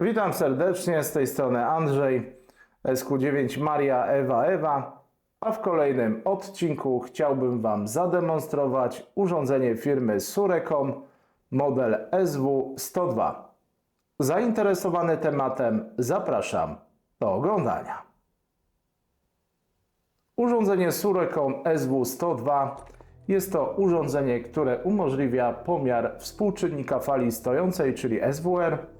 Witam serdecznie, z tej strony Andrzej, SQ9 Maria Ewa Ewa, a w kolejnym odcinku chciałbym Wam zademonstrować urządzenie firmy Surecom model SW102. Zainteresowany tematem zapraszam do oglądania. Urządzenie Surecom SW102 jest to urządzenie, które umożliwia pomiar współczynnika fali stojącej, czyli SWR,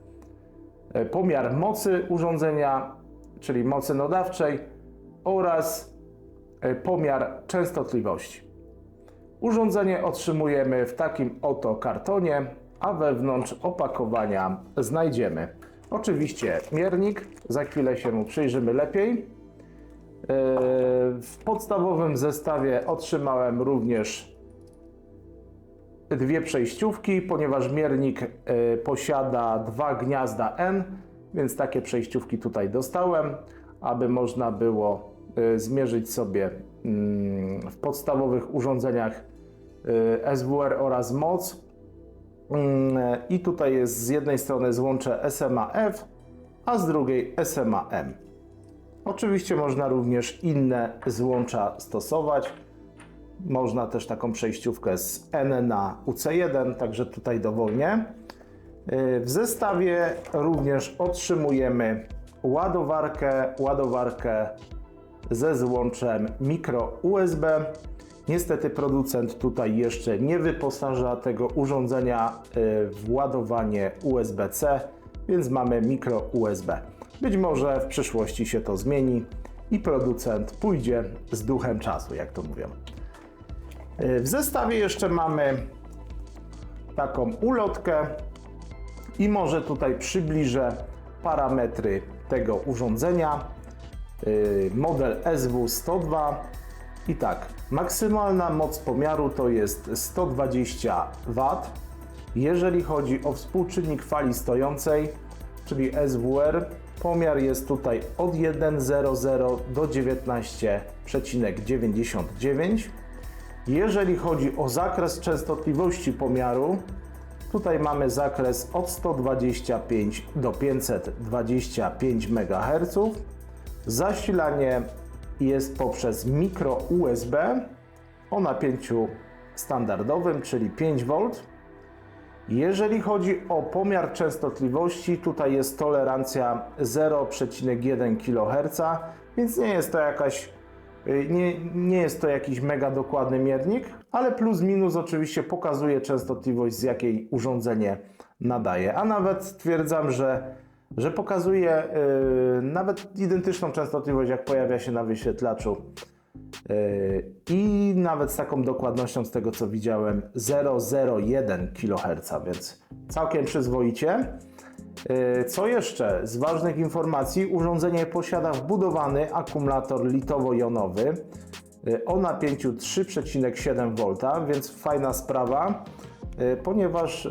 pomiar mocy urządzenia, czyli mocy nodawczej oraz e, pomiar częstotliwości. Urządzenie otrzymujemy w takim oto kartonie, a wewnątrz opakowania znajdziemy oczywiście miernik, za chwilę się mu przyjrzymy lepiej. W podstawowym zestawie otrzymałem również dwie przejściówki, ponieważ miernik e, posiada dwa gniazda N, więc takie przejściówki tutaj dostałem, aby można było e, zmierzyć sobie mm, w podstawowych urządzeniach e, SWR oraz moc. Mm, I tutaj jest z jednej strony złącze SMA-F, a z drugiej SMA-M. Oczywiście można również inne złącza stosować. Można też taką przejściówkę z N na UC1, także tutaj dowolnie. W zestawie również otrzymujemy ładowarkę, ładowarkę ze złączem mikro USB. Niestety producent tutaj jeszcze nie wyposaża tego urządzenia w ładowanie USB-C, więc mamy mikro USB. Być może w przyszłości się to zmieni i producent pójdzie z duchem czasu, jak to mówią. E, w zestawie jeszcze mamy taką ulotkę i może tutaj przybliżę parametry tego urządzenia. E, model SW102 i tak, maksymalna moc pomiaru to jest 120 W. Jeżeli chodzi o współczynnik fali stojącej, czyli SWR, Pomiar jest tutaj od 1,00 do 19,99. Jeżeli chodzi o zakres częstotliwości pomiaru, tutaj mamy zakres od 125 do 525 MHz. Zasilanie jest poprzez mikro USB o napięciu standardowym, czyli 5V. Jeżeli chodzi o pomiar częstotliwości, tutaj jest tolerancja 0,1 kHz, więc nie jest to jakaś nie, nie jest to jakiś mega dokładny miernik, ale plus minus oczywiście pokazuje częstotliwość, z jakiej urządzenie nadaje. A nawet stwierdzam, że, że pokazuje yy, nawet identyczną częstotliwość, jak pojawia się na wyświetlaczu Yy, i nawet z taką dokładnością z tego co widziałem 0,01 kHz, więc całkiem przyzwoicie. Yy, co jeszcze z ważnych informacji? Urządzenie posiada wbudowany akumulator litowo-jonowy yy, o napięciu 3,7 V, więc fajna sprawa, ponieważ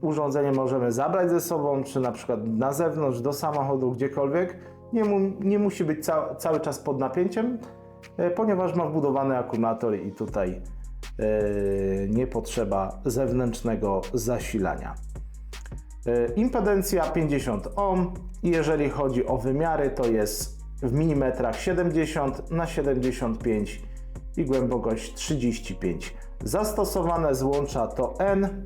urządzenie możemy zabrać ze sobą, czy na przykład na zewnątrz, do samochodu, gdziekolwiek. Nie, mu, nie musi być ca cały czas pod napięciem, E, ponieważ ma wbudowany akumulator i tutaj e, nie potrzeba zewnętrznego zasilania. E, impedencja 50 ohm i jeżeli chodzi o wymiary to jest w milimetrach 70 na 75 i głębokość 35. Zastosowane złącza to N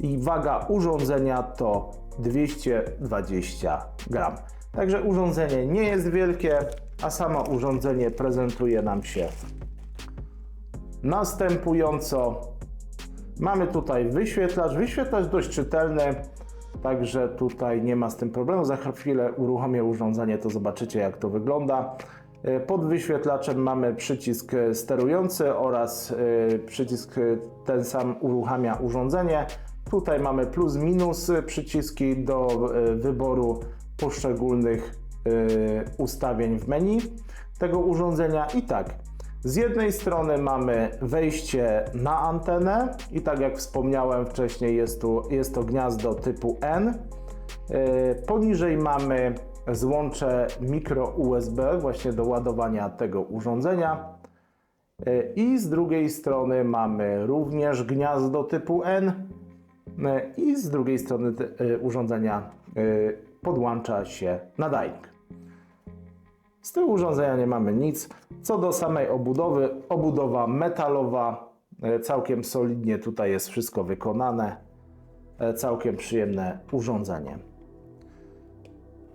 i waga urządzenia to 220 gram. Także urządzenie nie jest wielkie, a samo urządzenie prezentuje nam się następująco. Mamy tutaj wyświetlacz, wyświetlacz dość czytelny, także tutaj nie ma z tym problemu. Za chwilę uruchomię urządzenie, to zobaczycie jak to wygląda. E, pod wyświetlaczem mamy przycisk sterujący oraz e, przycisk ten sam uruchamia urządzenie. Tutaj mamy plus minus przyciski do e, wyboru poszczególnych ustawień w menu tego urządzenia. I tak, z jednej strony mamy wejście na antenę i tak jak wspomniałem wcześniej jest, tu, jest to gniazdo typu N. Y, poniżej mamy złącze mikro USB właśnie do ładowania tego urządzenia. Y, I z drugiej strony mamy również gniazdo typu N i z drugiej strony urządzenia podłącza się nadajnik. Z tyłu urządzenia nie mamy nic. Co do samej obudowy, obudowa metalowa, e, całkiem solidnie tutaj jest wszystko wykonane. E, Całkiem przyjemne urządzenie.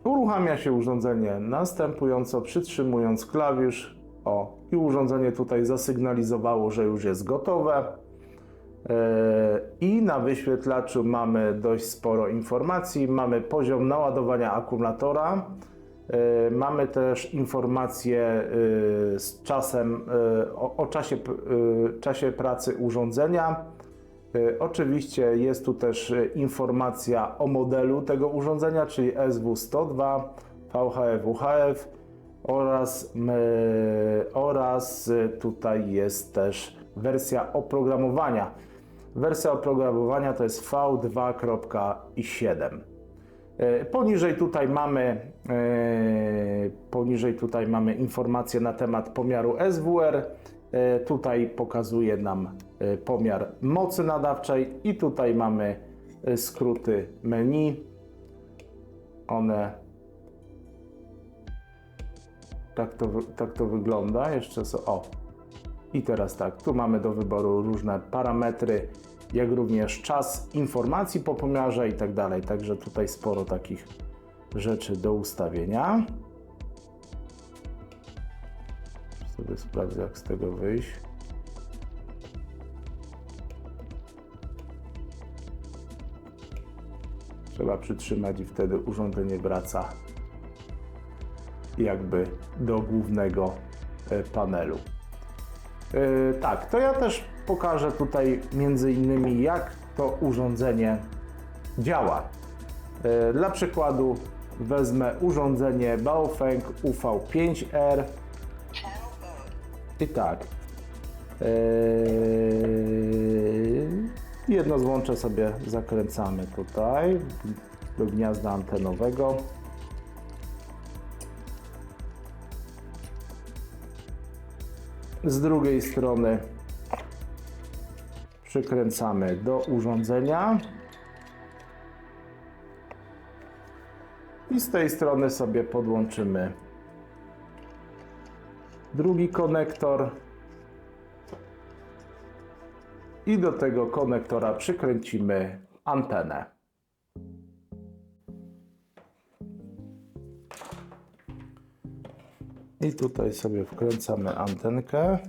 Uruchamia się urządzenie następująco, przytrzymując klawisz. O, i urządzenie tutaj zasygnalizowało, że już jest gotowe. E, I na wyświetlaczu mamy dość sporo informacji. Mamy poziom naładowania akumulatora. E, Mamy też informacje e, z czasem, e, o, o czasie, czasie pracy urządzenia. Oczywiście jest tu też informacja o modelu tego urządzenia, czyli SW102, VHF, UHF oraz, oraz tutaj jest też wersja oprogramowania. Wersja oprogramowania to jest V2.7. E, Poniżej tutaj mamy e, poniżej tutaj mamy informacje na temat pomiaru SWR. E, Tutaj pokazuje nam pomiar mocy nadawczej i tutaj mamy skróty menu. One tak to, tak to wygląda. Jeszcze so, o. I teraz tak, tu mamy do wyboru różne parametry, jak również czas informacji po pomiarze i tak dalej. Także tutaj sporo takich rzeczy do ustawienia. Sobie sprawdzę, jak z tego wyjść. Trzeba przytrzymać i wtedy urządzenie wraca jakby do głównego e, panelu. E, Tak, to ja też pokażę tutaj między innymi jak to urządzenie działa. E, Dla przykładu wezmę urządzenie Baofeng UV5R i tak. e, Jedno złącze sobie zakręcamy tutaj do gniazda antenowego. Z drugiej strony przykręcamy do urządzenia. I z tej strony sobie podłączymy drugi konektor. I do tego konektora przykręcimy antenę. I tutaj sobie wkręcamy antenkę.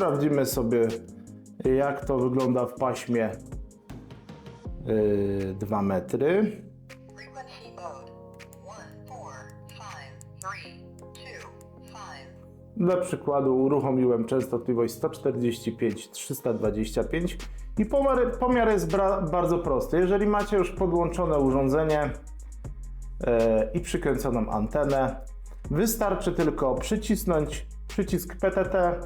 Sprawdzimy sobie, jak to wygląda w paśmie yy, 2 metry. Dla przykładu uruchomiłem częstotliwość 145-325 i pomiar, pomiar jest bardzo prosty. Jeżeli macie już podłączone urządzenie e, i przykręconą antenę, wystarczy tylko przycisnąć przycisk PTT,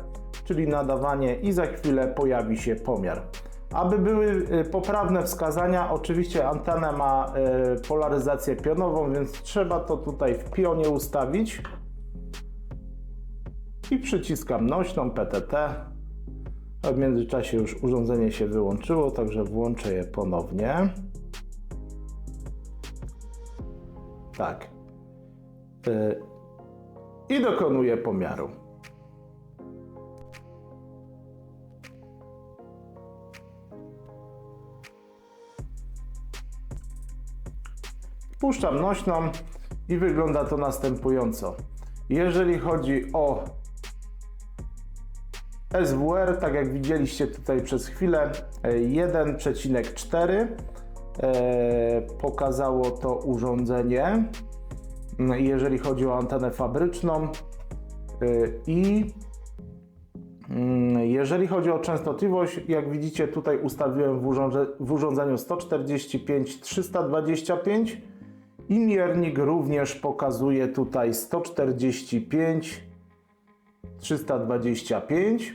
czyli nadawanie i za chwilę pojawi się pomiar. Aby były e, poprawne wskazania, oczywiście antena ma e, polaryzację pionową, więc trzeba to tutaj w pionie ustawić i przyciskam nośną PTT. A w międzyczasie już urządzenie się wyłączyło, także włączę je ponownie. Tak. I dokonuję pomiaru. Puszczam nośną i wygląda to następująco. Jeżeli chodzi o SWR, tak jak widzieliście tutaj przez chwilę, e, 1,4 e, pokazało to urządzenie, jeżeli chodzi o antenę fabryczną e, i mm, jeżeli chodzi o częstotliwość, jak widzicie tutaj ustawiłem w, urządze, w urządzeniu 145-325 i miernik również pokazuje tutaj 145 325.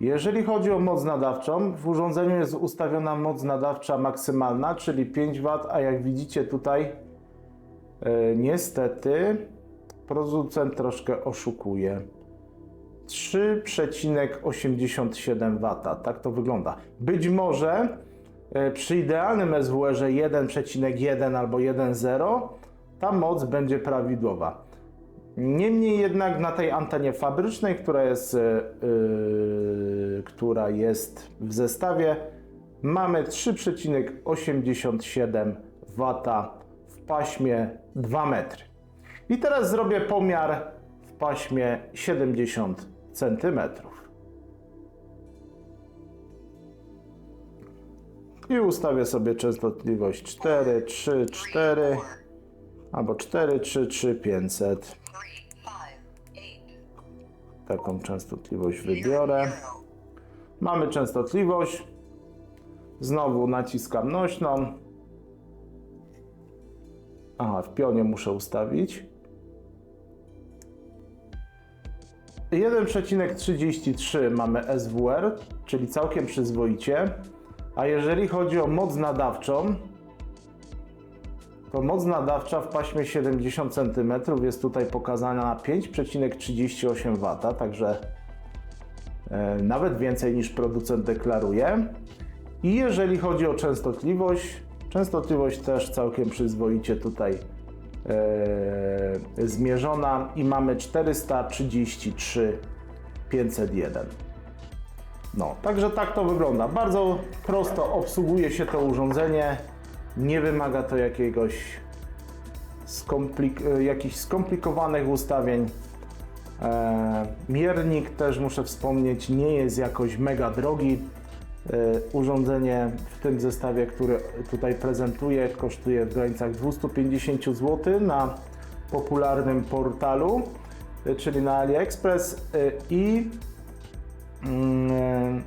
Jeżeli chodzi o moc nadawczą, w urządzeniu jest ustawiona moc nadawcza maksymalna, czyli 5 W, a jak widzicie tutaj, niestety producent troszkę oszukuje. 3,87 W. Tak to wygląda. Być może e, przy idealnym SWR-ze 1,1 albo 1,0 ta moc będzie prawidłowa. Niemniej jednak na tej antenie fabrycznej, która jest, e, e, która jest w zestawie, mamy 3,87 W w paśmie 2 metry. I teraz zrobię pomiar w paśmie 70 cm. I ustawię sobie częstotliwość 4, 3, 4 albo 4, 3, 3, 500. three, five, eight, Taką częstotliwość wybiorę. Mamy częstotliwość. Znowu naciskam nośną. Aha, w pionie muszę ustawić. 1,33 mamy SWR, czyli całkiem przyzwoicie. A jeżeli chodzi o moc nadawczą, to moc nadawcza w paśmie 70 cm jest tutaj pokazana na 5,38 W, także e, nawet więcej niż producent deklaruje. I jeżeli chodzi o częstotliwość, częstotliwość też całkiem przyzwoicie tutaj e, zmierzona i mamy 433 501. No, także tak to wygląda. Bardzo prosto obsługuje się to urządzenie. Nie wymaga to jakiegoś skomplik- jakichś skomplikowanych ustawień. E, miernik też muszę wspomnieć, nie jest jakoś mega drogi. E, urządzenie w tym zestawie, który tutaj prezentuję, kosztuje w granicach 250 zł na popularnym portalu, e, czyli na AliExpress e, i mm,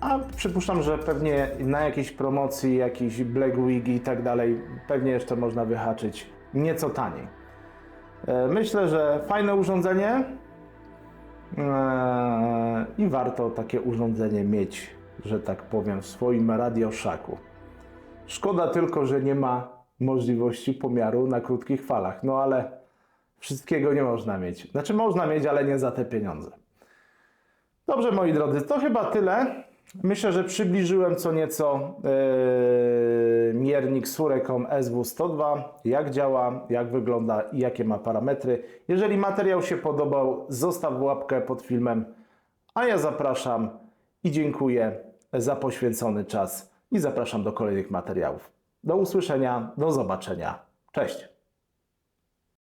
a przypuszczam, że pewnie na jakiejś promocji, jakiś Black Week i tak dalej, pewnie jeszcze można wyhaczyć nieco taniej. Myślę, że fajne urządzenie i warto takie urządzenie mieć, że tak powiem, w swoim radioszaku. Szkoda tylko, że nie ma możliwości pomiaru na krótkich falach, no ale wszystkiego nie można mieć. Znaczy można mieć, ale nie za te pieniądze. Dobrze, moi drodzy, to chyba tyle. Myślę, że przybliżyłem co nieco yy, miernik Surecom SW102, jak działa, jak wygląda i jakie ma parametry. Jeżeli materiał się podobał, zostaw łapkę pod filmem, a ja zapraszam i dziękuję za poświęcony czas i zapraszam do kolejnych materiałów. Do usłyszenia, do zobaczenia. Cześć!